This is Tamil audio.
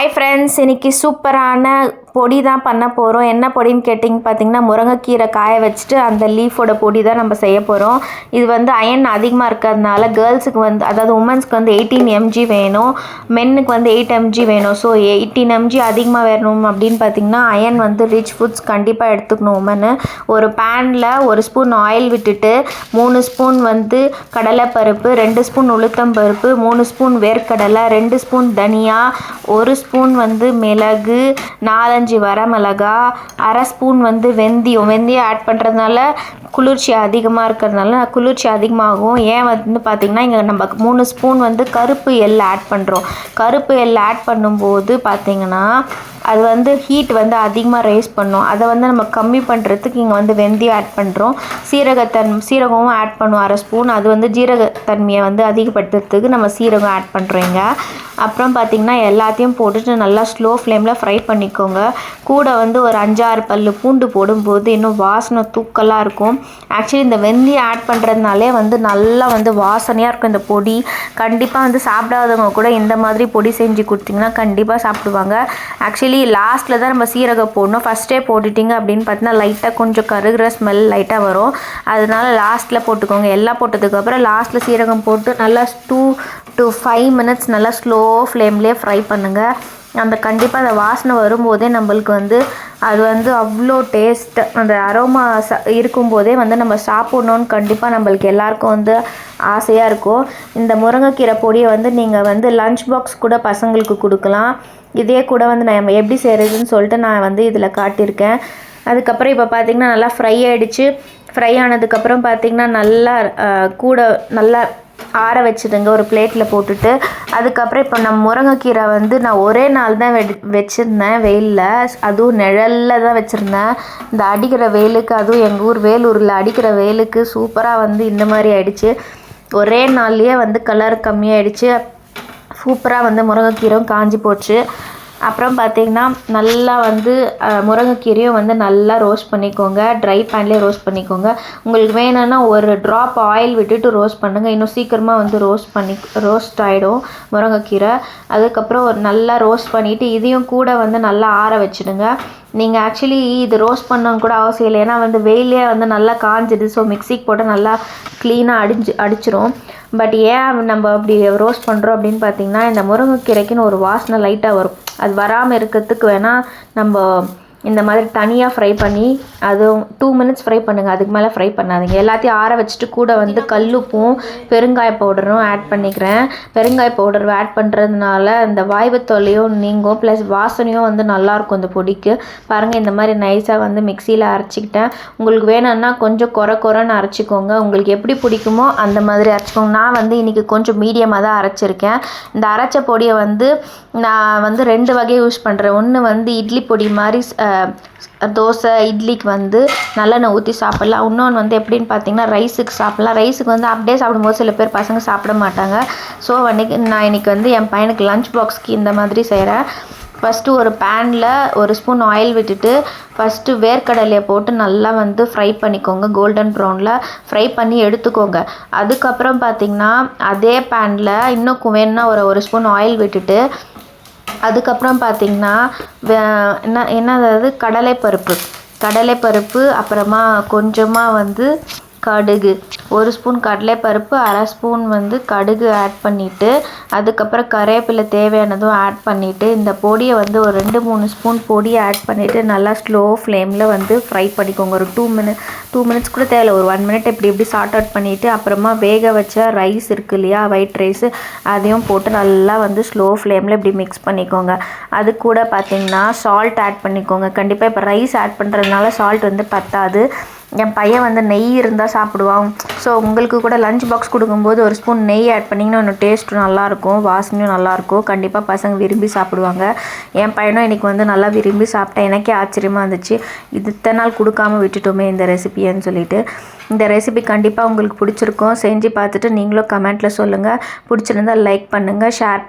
ஹாய் ஃப்ரெண்ட்ஸ் இன்றைக்கி சூப்பரான பொடி தான் பண்ண போகிறோம் என்ன பொடின்னு கேட்டிங்க பார்த்தீங்கன்னா முருங்கைக்கீரை காய வச்சுட்டு அந்த லீஃபோட பொடி தான் நம்ம செய்ய போகிறோம் இது வந்து அயன் அதிகமாக இருக்கிறதுனால கேர்ள்ஸுக்கு வந்து அதாவது உமன்ஸ்க்கு வந்து எயிட்டீன் எம்ஜி வேணும். மென்னுக்கு வந்து எயிட் எம்ஜி வேணும். ஸோ எயிட்டீன் எம்ஜி அதிகமாக வேணும் அப்படின்னு பார்த்தீங்கன்னா அயன் வந்து ரிச் ஃபுட்ஸ் கண்டிப்பாக எடுத்துக்கணும் உமனு ஒரு பேனில் ஒரு ஸ்பூன் ஆயில் விட்டுட்டு மூணு ஸ்பூன் வந்து கடலைப்பருப்பு ரெண்டு ஸ்பூன் உளுத்தம் பருப்பு மூணு ஸ்பூன் வேர்க்கடலை ரெண்டு ஸ்பூன் தனியா ஒரு ஸ்பூன் வந்து மிளகு நாலஞ்சு வரமிளகா அரை ஸ்பூன் வந்து வெந்தயம். வெந்தயம் ஆட் பண்ணுறதுனால குளிர்ச்சி அதிகமாக இருக்கிறதுனால குளிர்ச்சி அதிகமாகும். ஏன் வந்து பார்த்திங்கன்னா இங்கே நம்ம மூணு ஸ்பூன் வந்து கருப்பு எள் ஆட் பண்ணுறோம் கருப்பு எள் ஆட் பண்ணும்போது பார்த்திங்கன்னா அது வந்து ஹீட் வந்து அதிகமாக ரைஸ் பண்ணும். அதை வந்து நம்ம கம்மி பண்ணுறதுக்கு இங்கே வந்து வெந்தயம் ஆட் பண்ணுறோம் சீரகத்தன் சீரகமும் ஆட் பண்ணுவோம் அரை ஸ்பூன் அது வந்து ஜீரகத்தன்மையை வந்து அதிகப்படுத்துறதுக்கு நம்ம சீரகம் ஆட் பண்ணுறோம் இங்கே. அப்புறம் பார்த்திங்கன்னா எல்லாத்தையும் போட்டுட்டு நல்லா ஸ்லோ ஃப்ளேமில் ஃப்ரை பண்ணிக்கோங்க. கூட வந்து ஒரு அஞ்சாறு பல் பூண்டு போடும்போது இன்னும் வாசனை தூக்கலாக இருக்கும். ஆக்சுவலி இந்த வெந்தயம் ஆட் பண்ணுறதுனாலே வந்து நல்லா வந்து வாசனையாக இருக்கும் இந்த பொடி. கண்டிப்பாக வந்து சாப்பிடாதவங்க கூட இந்த மாதிரி பொடி செஞ்சு கொடுத்திங்கன்னா கண்டிப்பாக சாப்பிடுவாங்க. ஆக்சுவலி லாஸ்ட்டில் தான் நம்ம சீரகம் போடணும். ஃபஸ்ட்டே போட்டுட்டிங்க அப்படின்னு பார்த்தீங்கன்னா லைட்டாக கொஞ்சம் கருகிற ஸ்மெல் லைட்டாக வரும். அதனால லாஸ்ட்டில் போட்டுக்கோங்க. எல்லாம் போட்டதுக்கப்புறம் லாஸ்ட்டில் சீரகம் போட்டு நல்லா டூ டு ஃபைவ் மினிட்ஸ் நல்லா ஸ்லோ ஃப்ளேம்லேயே ஃப்ரை பண்ணுங்கள் அந்த கண்டிப்பாக அந்த வாசனை வரும்போதே நம்மளுக்கு வந்து அது வந்து அவ்வளோ டேஸ்ட் அந்த அரோமா ச இருக்கும்போதே வந்து நம்ம சாப்பிட்ணுன்னு கண்டிப்பாக நம்மளுக்கு எல்லாருக்கும் வந்து ஆசையாக இருக்கும். இந்த முருங்கைக்கீரை பொடியை வந்து நீங்கள் வந்து லஞ்ச் பாக்ஸ் கூட பசங்களுக்கு கொடுக்கலாம். இதே கூட வந்து நான் எப்படி செய்கிறதுன்னு சொல்லிட்டு நான் வந்து இதில் காட்டியிருக்கேன். அதுக்கப்புறம் இப்போ பார்த்திங்கன்னா நல்லா ஃப்ரை ஆகிடுச்சு ஃப்ரை ஆனதுக்கப்புறம் பார்த்திங்கன்னா நல்லா கூட நல்லா ஆற வச்சுடுங்க ஒரு பிளேட்டில் போட்டுட்டு. அதுக்கப்புறம் இப்போ நம்ம முருங்கைக்கீரை வந்து நான் ஒரே நாள் தான் வெ வச்சுருந்தேன் வெயிலில். அதுவும் நிழலில் தான் வச்சுருந்தேன். இந்த அடிக்கிற வெயிலுக்கு அதுவும் எங்கள் ஊர் வேலூரில் அடிக்கிற வெயிலுக்கு சூப்பராக வந்து இந்த மாதிரி ஆயிடுச்சு. ஒரே நாள்லேயே வந்து கலர் கம்மியாயிடுச்சு. சூப்பராக வந்து முருங்கைக்கீரையும் காஞ்சி போச்சு. அப்புறம் பார்த்திங்கன்னா நல்லா வந்து முருங்கைக்கீரையும் வந்து நல்லா ரோஸ்ட் பண்ணிக்கோங்க. ட்ரை பேன்லேயே ரோஸ்ட் பண்ணிக்கோங்க. உங்களுக்கு வேணும்னா ஒரு ட்ராப் ஆயில் விட்டுட்டு ரோஸ்ட் பண்ணுங்கள் இன்னும் சீக்கிரமாக வந்து ரோஸ்ட் பண்ணி ரோஸ்ட் ஆகிடும் முருங்கைக்கீரை. அதுக்கப்புறம் ஒரு நல்லா ரோஸ்ட் பண்ணிவிட்டு இதையும் கூட வந்து நல்லா ஆற வச்சுடுங்க. நீங்கள் ஆக்சுவலி இது ரோஸ்ட் பண்ணணும் கூட அவசியம் இல்லை. ஏன்னா வந்து வெயிலே வந்து நல்லா காஞ்சிது ஸோ மிக்சிக்கு போட்டு நல்லா க்ளீனாக அடிஞ்சு அடிச்சிரும். பட் ஏன் நம்ம அப்படி ரோஸ்ட் பண்ணுறோம் அப்படின்னு பார்த்தீங்கன்னா இந்த முருங்கைக்கீரைக்குன்னு ஒரு வாசனை லைட்டாக வரும். அது வராமல் இருக்கிறதுக்கு வேணால் நம்ம இந்த மாதிரி தனியாக ஃப்ரை பண்ணி அதுவும் டூ மினிட்ஸ் ஃப்ரை பண்ணுங்கள் அதுக்கு மேலே ஃப்ரை பண்ணாதீங்க. எல்லாத்தையும் ஆற வச்சுட்டு கூட வந்து கல்லுப்பும் பெருங்காய பவுடரும் ஆட் பண்ணிக்கிறேன். பெருங்காய பவுடர் ஆட் பண்ணுறதுனால இந்த வாய்வு தொல்லையும் நீங்கும். ப்ளஸ் வாசனையும் வந்து நல்லாயிருக்கும் இந்த பொடிக்கு. பாருங்கள் இந்த மாதிரி நைஸாக வந்து மிக்சியில் அரைச்சிக்கிட்டேன். உங்களுக்கு வேணும்னா கொஞ்சம் குறை குறைன்னு அரைச்சிக்கோங்க. உங்களுக்கு எப்படி பிடிக்குமோ அந்த மாதிரி அரைச்சிக்கோங்க. நான் வந்து இன்றைக்கி கொஞ்சம் மீடியமாக தான் அரைச்சிருக்கேன். இந்த அரைச்ச பொடியை வந்து நான் வந்து ரெண்டு வகையை யூஸ் பண்ணுறேன் ஒன்று வந்து இட்லி பொடி மாதிரி தோசை இட்லிக்கு வந்து நல்லெண்ணெய் ஊற்றி சாப்பிட்லாம். இன்னொன்று வந்து எப்படின்னு பார்த்தீங்கன்னா ரைஸுக்கு சாப்பிட்லாம். ரைஸுக்கு வந்து அப்படியே சாப்பிடும்போது சில பேர் பசங்க சாப்பிட மாட்டாங்க. ஸோ அன்றைக்கி நான் இன்றைக்கி வந்து என் பையனுக்கு லஞ்ச் பாக்ஸ்க்கு இந்த மாதிரி செய்கிறேன் ஃபஸ்ட்டு ஒரு பேனில் ஒரு ஸ்பூன் ஆயில் விட்டுட்டு ஃபஸ்ட்டு வேர்க்கடலையை போட்டு நல்லா வந்து ஃப்ரை பண்ணிக்கோங்க. கோல்டன் ப்ரௌனில் ஃப்ரை பண்ணி எடுத்துக்கோங்க. அதுக்கப்புறம் பார்த்திங்கன்னா அதே பேனில் இன்னும் வேணும்னா ஒரு ஒரு ஸ்பூன் ஆயில் விட்டுட்டு அதுக்கப்புறம் பார்த்திங்கன்னா என்ன என்ன அதாவது கடலைப்பருப்பு. கடலைப்பருப்பு அப்புறமா கொஞ்சமாக வந்து கடுகு. ஒரு ஸ்பூன் கடலைப்பருப்பு அரை ஸ்பூன் வந்து கடுகு ஆட் பண்ணிவிட்டு அதுக்கப்புறம் கருவேப்பிலை தேவையானதும் ஆட் பண்ணிவிட்டு இந்த பொடியை வந்து ஒரு ரெண்டு மூணு ஸ்பூன் பொடியை ஆட் பண்ணிவிட்டு நல்லா ஸ்லோ ஃப்ளேமில் வந்து ஃப்ரை பண்ணிக்கோங்க. ஒரு டூ மினிட் டூ மினிட்ஸ் கூட தேவையில்ல. ஒரு ஒன் மினிட் இப்படி இப்படி சார்ட் அவுட் பண்ணிவிட்டு அப்புறமா வேக வச்ச ரைஸ் இருக்குது இல்லையா ஒயிட் ரைஸு அதையும் போட்டு நல்லா வந்து ஸ்லோ ஃப்ளேமில் இப்படி மிக்ஸ் பண்ணிக்கோங்க. அது கூட பார்த்திங்கன்னா சால்ட் ஆட் பண்ணிக்கோங்க. கண்டிப்பாக இப்போ ரைஸ் ஆட் பண்ணுறதுனால சால்ட் வந்து பத்தாது. என் பையன் வந்து நெய் இருந்தால் சாப்பிடுவான் ஸோ உங்களுக்கு கூட லஞ்ச் பாக்ஸ் கொடுக்கும்போது ஒரு ஸ்பூன் நெய் ஆட் பண்ணிங்கன்னா இன்னும் டேஸ்ட்டும் நல்லாயிருக்கும் வாசனையும் நல்லாயிருக்கும். கண்டிப்பாக பசங்க விரும்பி சாப்பிடுவாங்க. என் பையனும் இன்றைக்கி வந்து நல்லா விரும்பி சாப்பிட்டேன் எனக்கே ஆச்சரியமாக இருந்துச்சு. இது இத்தனை நாள் கொடுக்காம விட்டுட்டோமே இந்த ரெசிபின்னு சொல்லிட்டு. இந்த ரெசிபி கண்டிப்பாக உங்களுக்கு பிடிச்சிருக்கும். செஞ்சு பார்த்துட்டு நீங்களும் கமெண்ட்டில் சொல்லுங்கள் பிடிச்சிருந்தால் லைக் பண்ணுங்கள் ஷேர் பண்ண